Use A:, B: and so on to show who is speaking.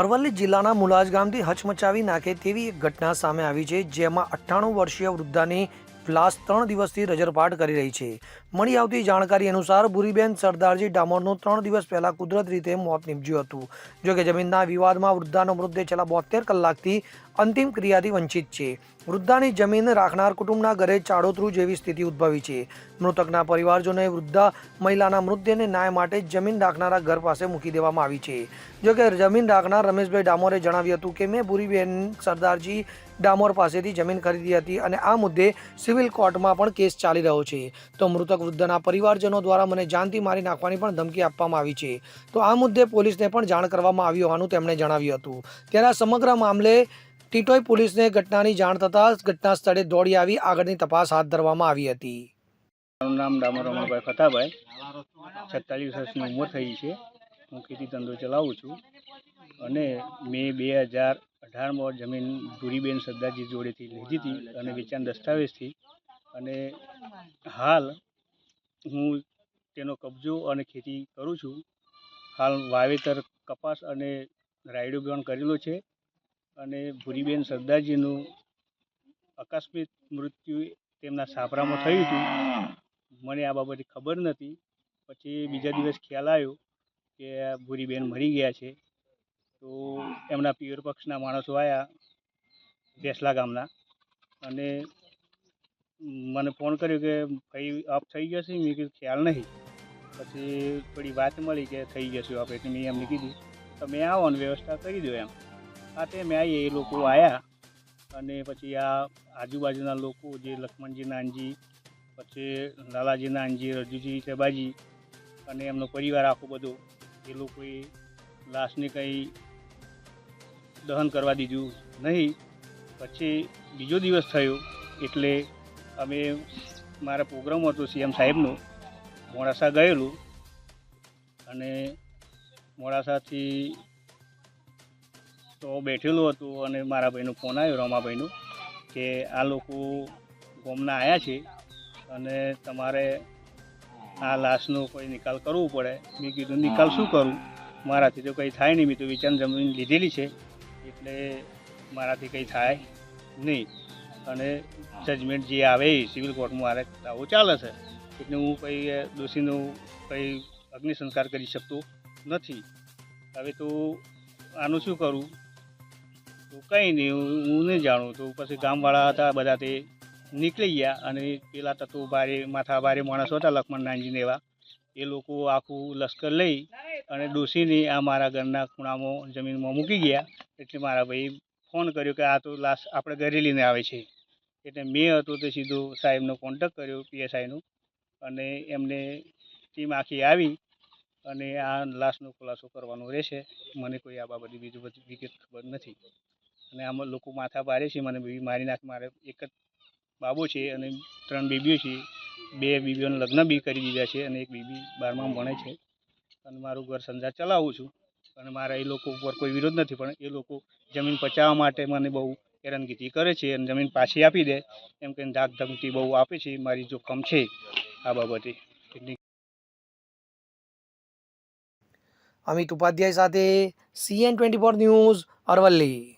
A: અરવલ્લી જિલ્લાના મુલાજ ગામથી હચમચાવી નાખે તેવી એક ઘટના સામે આવી છે, જેમાં અઠ્ઠાણું વર્ષીય વૃદ્ધાની લાશ ત્રણ દિવસથી રજરપાટ કરી રહી છે. મળી આવતી જાણકારી અનુસાર ભૂરીબેન સરદારજી ડામોરનું ત્રણ દિવસ પહેલા કુદરત રીતે મોત નીપજ્યું હતું. જોકે જમીનના વિવાદમાં વૃદ્ધાનો મૃતદેહ છેલ્લા બોતેર કલાકથી અંતિમ ક્રિયાથી વંચિત છે. વૃદ્ધાની જમીન રાખનાર કુટુંબના ઘરે ચાડોતરું જેવી સ્થિતિ ઉદ્ભવી છે. મૃતકના પરિવારજોને વૃદ્ધા મહિલાના મૃતદેહને ન્યાય માટે જમીન રાખનારા ઘર પાસે મૂકી દેવામાં આવી છે. જોકે જમીન રાખનાર રમેશભાઈ ડામોરે જણાવ્યું હતું કે, મેં ભૂરીબેન સરદારજી ડામોર પાસેથી જમીન ખરીદી હતી અને આ મુદ્દે સિવિલ કોર્ટમાં પણ કેસ ચાલી રહ્યો છે. તો મૃતક વૃદ્ધના પરિવારજનો દ્વારા મને જાનથી મારી નાખવાની પણ ધમકી આપવામાં આવી છે. તો આ મુદ્દે પોલીસને પણ જાણ કરવામાં આવી હોવાનું તેમણે જણાવ્યું હતું. ત્યારે સમગ્ર મામલે ટીટોઈ પોલીસને ઘટનાની જાણ થતાં ઘટના સ્થળે દોડી આવી, આગળની તપાસ હાથ ધરવામાં આવી હતી.
B: મારું નામ ડામોર રમાભાઈ ફતાભાઈ. છત્તાલીસ વર્ષની ઉંમર થઈ છે. હું ખેતી ધંધો ચલાવું છું. અને મેં બે હજાર અઢારમાં જમીન ભૂરીબેન સરદારજી જોડેથી લીધી હતી અને વેચાણ દસ્તાવેજથી. અને હાલ હું તેનો કબજો અને ખેતી કરું છું. હાલ વાવેતર કપાસ અને રાયડો પણ કરેલો છે. અને ભૂરીબેન સરદારજીનું આકસ્મિક મૃત્યુ તેમના સાપરામાં થયું હતું. મને આ બાબતે ખબર નથી. પછી બીજા દિવસ ખ્યાલ આવ્યો કે ભૂરીબેન મરી ગયા છે. તો એમના પિયર પક્ષના માણસો આવ્યા દેસલા ગામના. અને મને ફોન કર્યો કે ભાઈ, આપ થઈ જશે? મેં કીધું, ખ્યાલ નહીં. પછી થોડી વાત મળી કે થઈ જશે આપ એટલે મેં એમને કીધું, તમે આવો ને વ્યવસ્થા કરી દો એમ. હા તે મેં આવીએ એ લોકો આવ્યા અને પછી આ આજુબાજુના લોકો જે લક્ષ્મણજી નાનજી, પછી લાલાજી નાનજી, રજુજી, સેબાજી અને એમનો પરિવાર આખો બધો, એ લોકોએ લાશને કંઈ દહન કરવા દીધું નહીં. પછી બીજો દિવસ થયો એટલે અમે મારા પ્રોગ્રામ હતો સીએમ સાહેબનો, મોડાસા ગયેલું અને મોડાસાથી તો બેઠેલું હતું અને મારા ભાઈનો ફોન આવ્યો, રમાભાઈનો, કે આ લોકો ગોમના આવ્યા છે અને તમારે આ લાશનો કોઈ નિકાલ કરવો પડે. મેં કીધું, નિકાલ શું કરું? મારાથી તો કંઈ થાય નહીં. મેં તો વિચાર જમીન લીધેલી છે, એટલે મારાથી કંઈ થાય નહીં. અને જજમેન્ટ જે આવે એ સિવિલ કોર્ટમાં મારે દાવો ચાલે છે. એટલે હું કંઈ દોષીનું કંઈ અગ્નિ સંસ્કાર કરી શકતો નથી. હવે તો આનું શું કરું? તો કંઈ નહીં હું નહીં જાણું. તો પછી ગામવાળા હતા, બધા તે નીકળી ગયા અને પેલા તત્વો બારે માથા ભારે માણસો હતા, લક્ષ્મણ નાનજીને એવા. એ લોકો આખું લશ્કર લઈ અને ડોસીને આ મારા ઘરના ખૂણામાં, જમીનમાં મૂકી ગયા. એટલે મારા ભાઈ ફોન કર્યો કે આ તો લાશ આપણે ઘરે લઈને આવે છે. એટલે મેં હતો તે સીધો સાહેબનો કોન્ટેક કર્યો, પીએસઆઈનો. અને એમને ટીમ આખી આવી અને આ લાશનો ખુલાસો કરવાનો રહેશે. મને કોઈ આ બાબતે બીજું બધી વિગત ખબર નથી. અને આમાં લોકો માથા ભારે છે, મને બી મારી નાખ. મારે એક જ બાબો છે અને ત્રણ બેબીઓ છે. બે બીબીઓના લગ્ન બી કરી દીધા છે અને એક બીબી બારમાં ભણે છે. અને મારું ઘર સંસાર ચલાવું છું. અને મારા એ લોકો ઉપર કોઈ વિરોધ નથી, પણ એ લોકો જમીન પચાવવા માટે મને બહુ હેરાનગતિ કરે છે અને જમીન પાછી આપી દે. એમ કહીને ધાક ધમકી બહુ આપે છે, મારી જોખમ છે આ બાબતે.
A: અમિત ઉપાધ્યાય સાથે C N twenty four news Aravalli.